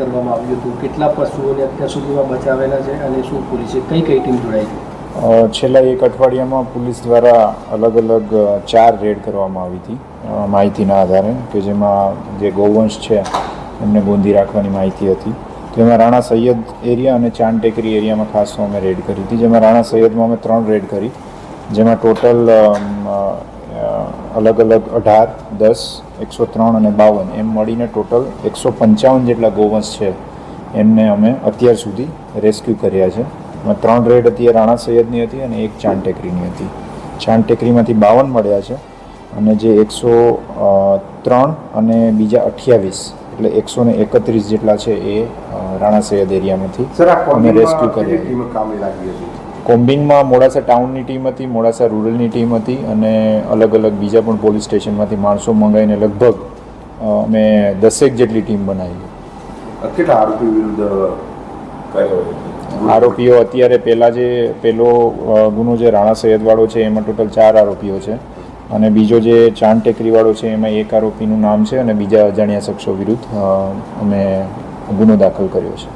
કરવામાં આવ્યું હતું. કેટલા પશુઓને અત્યાર સુધીમાં બચાવેલા છે અને શું પોલીસે કઈ કઈ ટીમ જોડાઈ છેલ્લા એક અઠવાડિયામાં પોલીસ દ્વારા અલગ અલગ ચાર રેડ કરવામાં આવી હતી માહિતીના આધારે, કે જેમાં જે ગૌવંશ છે, એમને ગોંધી રાખવાની માહિતી હતી. તેમાં રાણા સૈયદ એરિયા અને ચાંદ ટેકરી એરિયામાં ખાસ અમે રેડ કરી હતી. જેમાં રાણા સૈયદમાં અમે ત્રણ રેડ કરી. જેમાં ટોટલ અલગ અલગ અઢાર દસ એકસો ત્રણ અને બાવન. એમ મળીને ટોટલ એકસો પંચાવન જેટલા ગોવંશ છે એમને અમે અત્યાર સુધી રેસ્ક્યુ કર્યા છે. એમાં ત્રણ રેડ હતી એ રાણા સૈયદની હતી અને એક ચાંદ ટેકરીની હતી. ચાંદ ટેકરીમાંથી બાવન મળ્યા છે અને જે એકસો ત્રણ અને બીજા અઠ્યાવીસ એટલે એકસો ને એકત્રીસ જેટલા છે એ રાણા સૈયદ એરિયામાંથી અમે રેસ્ક્યુ કર્યા કામે લાગી હતી? કોમ્બિંગમાં મોડાસા ટાઉનની ટીમ હતી મોડાસા રૂરલની ટીમ હતી અને અલગ અલગ બીજા પણ પોલીસ સ્ટેશનમાંથી માણસો મંગાવીને લગભગ અમે દસેક જેટલી ટીમ બનાવી. કેટલા આરોપી વિરુદ્ધ આરોપીઓ અત્યારે પહેલાં જે પેલો ગુનો જે રાણા સૈયદવાળો છે એમાં ટોટલ ચાર આરોપીઓ છે. અને બીજો જે ચાંદ ટેકરીવાળો છે એમાં એક આરોપીનું નામ છે અને બીજા અજાણ્યા શખ્સો વિરુદ્ધ અમે ગુનો દાખલ કર્યો છે.